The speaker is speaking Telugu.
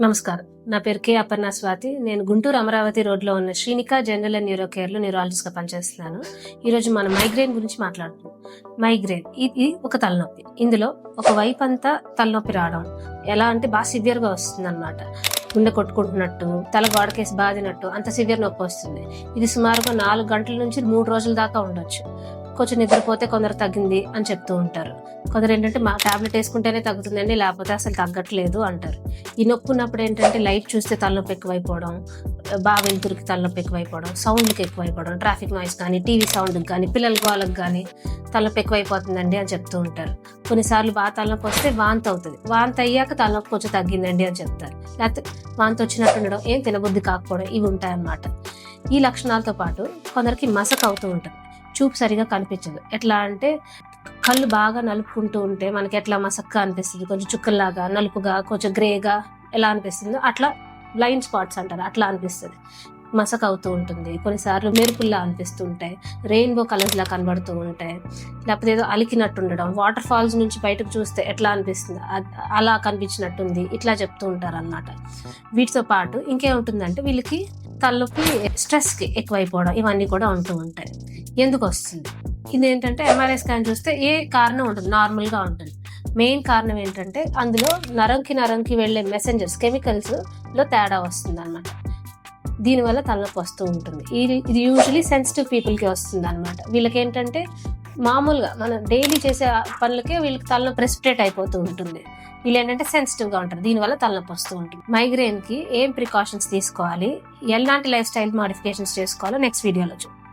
నమస్కారం. నా పేరు కే అపర్ణ స్వాతి. నేను గుంటూరు అమరావతి రోడ్లో ఉన్న శ్రీనికా జనరల్ అండ్ న్యూరో కేర్లో న్యూరాలజిస్ట్గా పనిచేస్తున్నాను. ఈరోజు మనం మైగ్రేన్ గురించి మాట్లాడుతున్నాం. మైగ్రేన్ ఇది ఒక తలనొప్పి. ఇందులో ఒక వైపు అంతా తలనొప్పి రావడం ఎలా అంటే బాగా సివియర్గా వస్తుంది అనమాట గుండె కొట్టుకుంటున్నట్టు తల గోడకేసి బాదినట్టు అంత సివియర్ నొప్పి వస్తుంది. ఇది సుమారుగా నాలుగు గంటల నుంచి మూడు రోజుల దాకా ఉండొచ్చు. కొంచెం నిద్రపోతే కొందరు తగ్గింది అని చెప్తూ ఉంటారు. కొందరు ఏంటంటే మా టాబ్లెట్ వేసుకుంటేనే తగ్గుతుందండి లేకపోతే అసలు తగ్గట్లేదు అంటారు. ఈ నొప్పి ఉన్నప్పుడు ఏంటంటే లైట్ చూస్తే తలనొప్పి ఎక్కువైపోవడం బాగా వెలుతురికి తలనొప్పి ఎక్కువైపోవడం సౌండ్కి ఎక్కువైపోవడం ట్రాఫిక్ నాయిస్ కానీ టీవీ సౌండ్కి కానీ పిల్లల గోళ్ళకి కానీ తలనొప్పి ఎక్కువైపోతుందండి అని చెప్తూ ఉంటారు. కొన్నిసార్లు బాగా తలనొప్పి వస్తే వాంతి అవుతుంది. వాంతి అయ్యాక తలనొప్పి కొంచెం తగ్గిందండి అని చెప్తారు. లేకపోతే వాంతి వచ్చినట్టు ఉండడం ఏం తినబుద్ధి కాకపోవడం ఇవి ఉంటాయన్నమాట. ఈ లక్షణాలతో పాటు కొందరికి మసక అవుతూ ఉంటుంది. చూపు సరిగా కనిపించదు. ఎట్లా అంటే కళ్ళు బాగా నలుపుకుంటూ ఉంటే మనకి ఎట్లా మసక్గా అనిపిస్తుంది? కొంచెం చుక్కల్లాగా నలుపుగా కొంచెం గ్రేగా ఎలా అనిపిస్తుందో అట్లా బ్లైండ్ స్పాట్స్ అంటారు. అట్లా అనిపిస్తుంది. మసక అవుతూ ఉంటుంది. కొన్నిసార్లు మెరుపుల్లా అనిపిస్తూ ఉంటాయి రెయిన్బో కలర్స్లా కనబడుతూ ఉంటాయి. లేకపోతే ఏదో అలికినట్టు ఉండడం వాటర్ ఫాల్స్ నుంచి బయటకు చూస్తే ఎట్లా అనిపిస్తుంది? అలా కనిపించినట్టుంది. ఇట్లా చెప్తూ ఉంటారు అన్నమాట వీటితో పాటు ఇంకేముంటుందంటే వీళ్ళకి తలకి స్ట్రెస్కి ఎక్కువైపోవడం ఇవన్నీ కూడా ఉంటూ ఉంటాయి. ఎందుకు వస్తుంది ఇది ఏంటంటే ఎంఆర్ఐ స్కాన్ చూస్తే ఏ కారణం ఉంటుంది? నార్మల్గా ఉంటుంది. మెయిన్ కారణం ఏంటంటే అందులో నరంకి నరంకి వెళ్ళే మెసెంజర్స్ కెమికల్స్లో తేడా వస్తుంది అనమాట దీనివల్ల తలనొప్పి వస్తూ ఉంటుంది. ఇది ఇది యూజువలీ సెన్సిటివ్ పీపుల్కి వస్తుంది అనమాట వీళ్ళకి ఏంటంటే మామూలుగా మనం డైలీ చేసే పనులకే వీళ్ళకి తలనొప్పి ప్రెసిపిటేట్ అయిపోతూ ఉంటుంది. వీళ్ళు ఏంటంటే సెన్సిటివ్గా ఉంటారు. దీనివల్ల తలనొప్పి వస్తూ ఉంటుంది. మైగ్రేన్కి ఏం ప్రికాషన్స్ తీసుకోవాలి? ఎలాంటి లైఫ్ స్టైల్ మాడిఫికేషన్స్ చేసుకోవాలో నెక్స్ట్ వీడియోలో చూద్దాం.